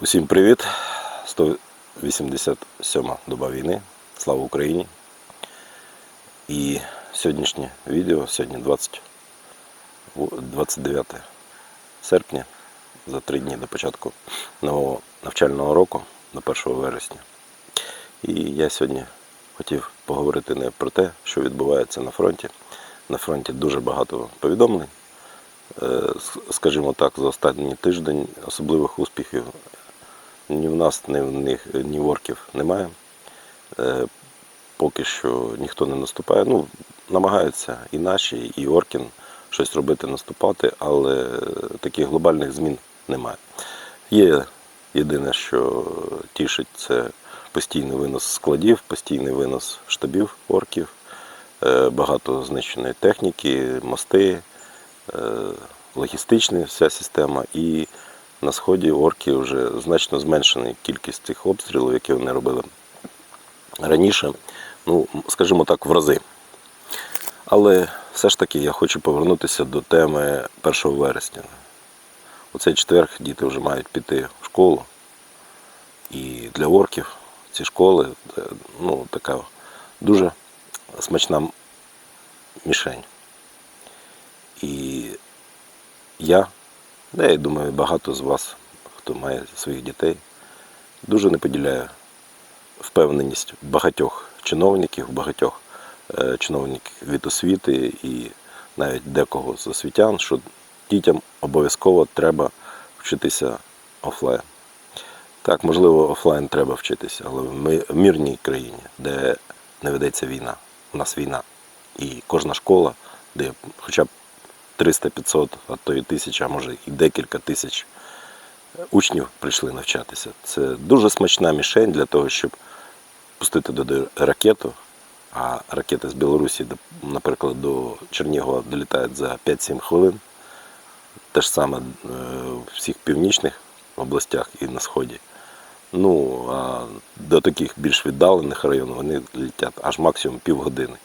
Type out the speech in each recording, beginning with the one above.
Усім привіт! 187 доба війни. Слава Україні! І сьогоднішнє відео, сьогодні 20, 29 серпня, за три дні до початку нового навчального року, до 1 вересня. І я сьогодні хотів поговорити не про те, що відбувається на фронті. На фронті дуже багато повідомлень. Е, Скажімо так, за останній тиждень особливих успіхів ні в нас, ні в них, ні в орків немає. Е, Поки що ніхто не наступає. Ну, намагаються і наші, і Оркін щось робити, наступати, але таких глобальних змін немає. Є єдине, що тішить, це постійний винос складів, постійний винос штабів орків, е, багато знищеної техніки, мости, е, логістична вся система. І на сході орки вже значно зменшена кількість цих обстрілів, які вони робили раніше, ну, скажімо так, в рази. Але все ж таки я хочу повернутися до теми 1 вересня. У цей четверг діти вже мають піти в школу. І для орків ці школи е, ну, така дуже смачна мішень. І я, да, я думаю, багато з вас, хто має своїх дітей, дуже не поділяю впевненість багатьох чиновників, багатьох е, чиновників від освіти і навіть декого з освітян, що дітям обов'язково треба вчитися офлайн. Так, можливо, офлайн треба вчитися, але в мирній країні, де не ведеться війна, у нас війна. І кожна школа, де хоча б 300-500, а то і тисяч, а може і декілька тисяч учнів прийшли навчатися. Це дуже смачна мішень для того, щоб пустити туди ракету. А ракети з Білорусі, наприклад, до Чернігова долітають за 5-7 хвилин. Те ж саме е, в всіх північних областях і на сході. Ну, а до таких більш віддалених районів вони летять аж максимум півгодини.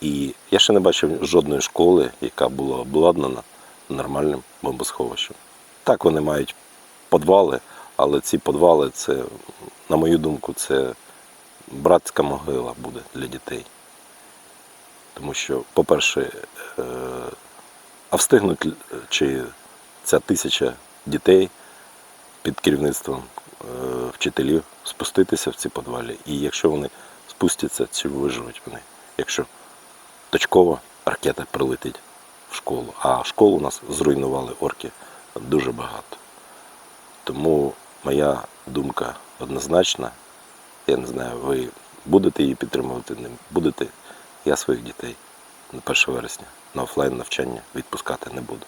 І я ще не бачив жодної школи, яка була обладнана нормальним бомбосховищем. Так, вони мають подвали, але ці подвали, це, на мою думку, це братська могила буде для дітей. Тому що, по-перше, е, а встигнуть чи ця тисяча дітей під керівництвом е, вчителів спуститися в ці подвалі. І якщо вони спустяться, чи виживуть вони, якщо точково ракета прилетить в школу. А школу у нас зруйнували орки дуже багато. Тому моя думка однозначна. Я не знаю, ви будете її підтримувати, не будете. Я своїх дітей на 1 вересня на офлайн навчання відпускати не буду.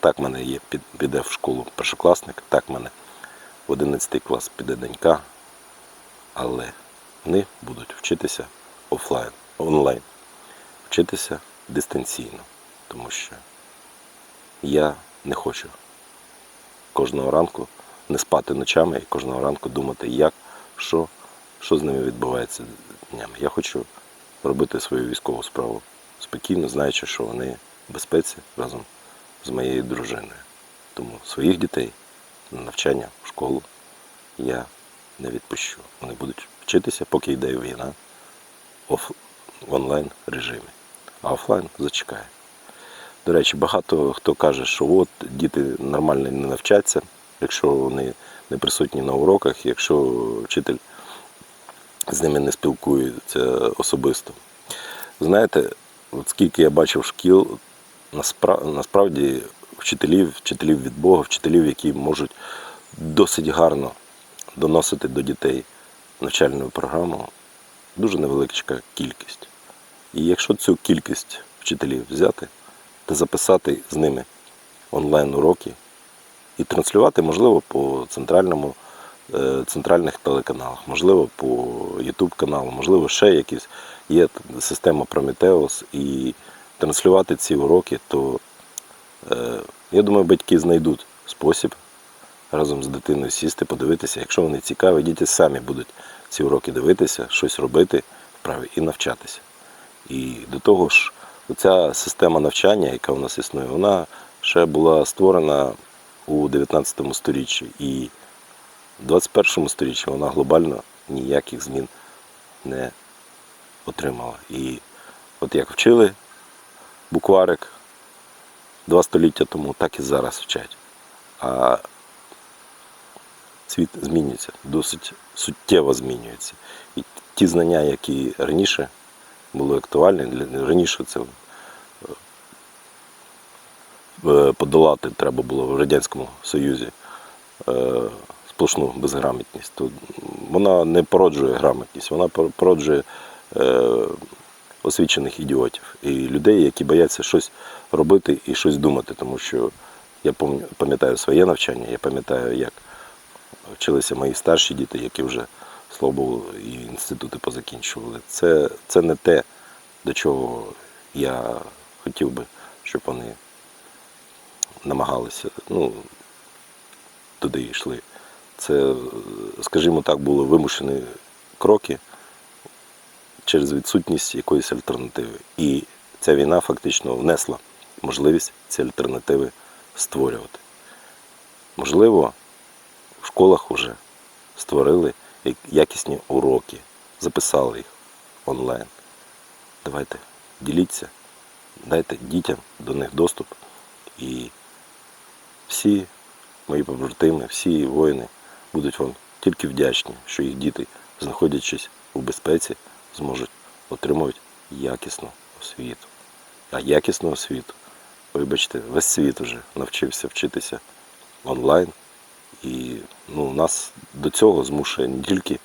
Так в мене є, піде в школу першокласник, так в мене в 11 клас піде донька, але вони будуть вчитися офлайн, онлайн, вчитися дистанційно, тому що я не хочу кожного ранку не спати ночами і кожного ранку думати, як, що, що з ними відбувається днями. Я хочу робити свою військову справу спокійно, знаючи, що вони в безпеці разом з моєю дружиною. Тому своїх дітей на навчання в школу я не відпущу. Вони будуть вчитися, поки йде війна в онлайн режимі. А офлайн зачекає. До речі, багато хто каже, що от діти нормально не навчаться, якщо вони не присутні на уроках, якщо вчитель з ними не спілкується особисто. Знаєте, от скільки я бачив шкіл, наспра- насправді вчителів, вчителів від Бога, вчителів, які можуть досить гарно доносити до дітей навчальну програму, дуже невеличка кількість. І якщо цю кількість вчителів взяти та записати з ними онлайн-уроки і транслювати, можливо, по центральному, е, центральних телеканалах, можливо, по YouTube каналу, можливо, ще якісь є система Prometheus, і транслювати ці уроки, то е, я думаю, батьки знайдуть спосіб разом з дитиною сісти, подивитися. Якщо вони цікаві, діти самі будуть ці уроки дивитися, щось робити вправі і навчатися. І до того ж, ця система навчання, яка у нас існує, вона ще була створена у 19 сторіччі. І В 21 сторіччі вона глобально ніяких змін не отримала. І от як вчили букварик два століття тому, так і зараз вчать. А світ змінюється, досить суттєво змінюється. І ті знання, які раніше були актуальні, для раніше це е, подолати треба було в Радянському Союзі е, сплошну безграмотність. Вона не породжує грамотність, вона пор- породжує е, освічених ідіотів і людей, які бояться щось робити і щось думати. Тому що я пам'ятаю своє навчання, я пам'ятаю, як вчилися мої старші діти, які вже, слава Богу, і інститути позакінчували. Це, це не те, до чого я хотів би, щоб вони намагалися, ну, туди йшли. Це, скажімо так, були вимушені кроки через відсутність якоїсь альтернативи. І ця війна фактично внесла можливість ці альтернативи створювати. Можливо, в школах вже створили якісні уроки, записали їх онлайн. Давайте діліться, дайте дітям до них доступ. І всі мої побратими, всі воїни будуть вам тільки вдячні, що їх діти, знаходячись у безпеці, зможуть отримувати якісну освіту. А якісну освіту, вибачте, весь світ вже навчився вчитися онлайн. І ну, нас до цього змушує не тільки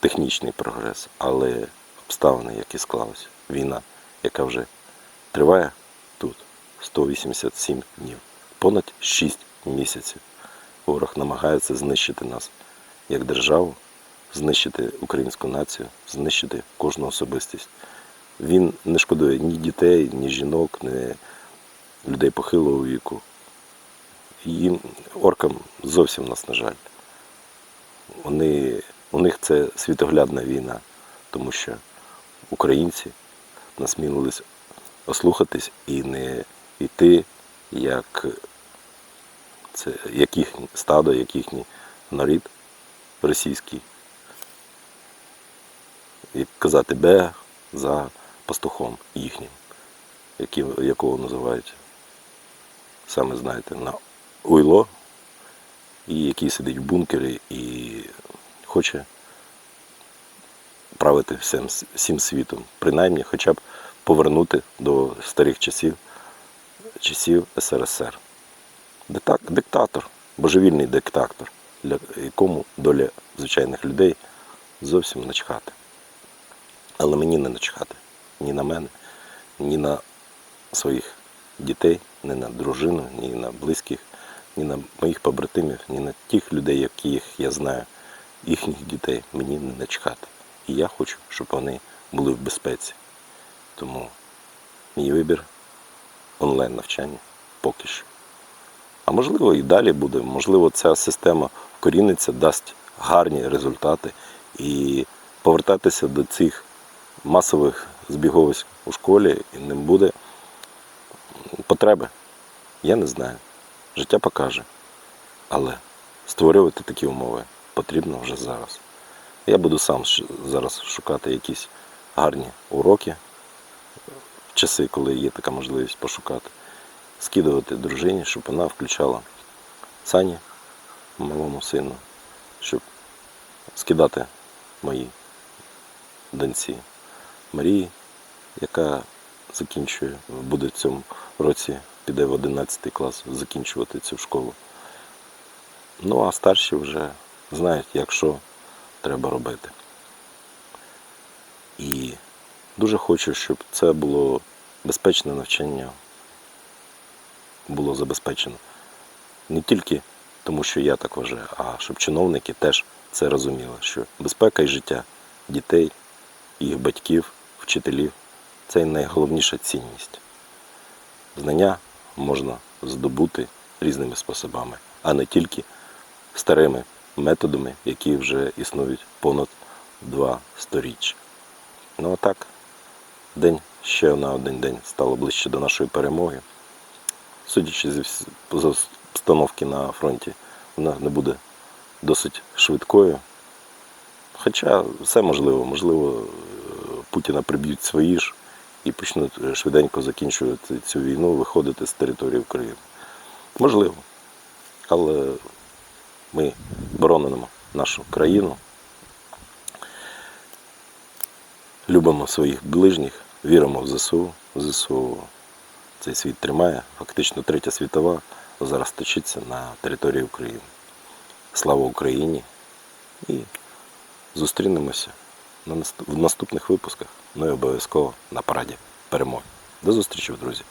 технічний прогрес, але обставини, які склалися. Війна, яка вже триває тут 187 днів, понад 6 місяців. Ворог намагається знищити нас як державу, знищити українську націю, знищити кожну особистість. Він не шкодує ні дітей, ні жінок, ні людей похилого віку. Їм оркам зовсім нас, на жаль. Вони, у них це світоглядна війна, тому що українці насмілились ослухатись і не йти як, це, як їхнє стадо, як їхній нарід російський. І казати Б за пастухом їхнім, які, якого називають, саме знаєте, на уйло, який сидить в бункері і хоче правити всім, всім світом, принаймні хоча б повернути до старих часів, часів СРСР. Диктатор, божевільний диктатор, для якому доля звичайних людей зовсім начхати. Але мені не начхати ні на мене, ні на своїх дітей, ні на дружину, ні на близьких, ні на моїх побратимів, ні на тих людей, яких я знаю, їхніх дітей мені не начхати. І я хочу, щоб вони були в безпеці. Тому мій вибір онлайн навчання поки що. А можливо і далі буде. Можливо, ця система вкоріниться, дасть гарні результати і повертатися до цих масових збіговиськ у школі не буде потреби. Я не знаю. Життя покаже. Але створювати такі умови потрібно вже зараз. Я буду сам зараз шукати якісь гарні уроки в часи, коли є така можливість пошукати, скидувати дружині, щоб вона включала сані малому сину, щоб скидати моїй доньці Марії, яка закінчує, буде в цьому році, піде в 11 клас закінчувати цю школу. Ну а старші вже знають, як що треба робити. І дуже хочу, щоб це було безпечне навчання, було забезпечено. Не тільки тому, що я так вважаю, а щоб чиновники теж це розуміли, що безпека і життя дітей, їх батьків, вчителів це найголовніша цінність. Знання можна здобути різними способами, а не тільки старими методами, які вже існують понад два сторіччя. Ну а так, день ще на один день стало ближче до нашої перемоги. Судячи з обстановки на фронті, вона не буде досить швидкою. Хоча все можливо, можливо, е, Путіна приб'ють свої ж і почнуть е, швиденько закінчувати цю війну, виходити з території України. Можливо. Але ми боронимо нашу країну, любимо своїх ближніх, віримо в ЗСУ. ЗСУ цей світ тримає. Фактично третя світова зараз точиться на території України. Слава Україні! І зустрінемося в наступних випусках. Ну і обов'язково на параді перемоги. До зустрічі, друзі!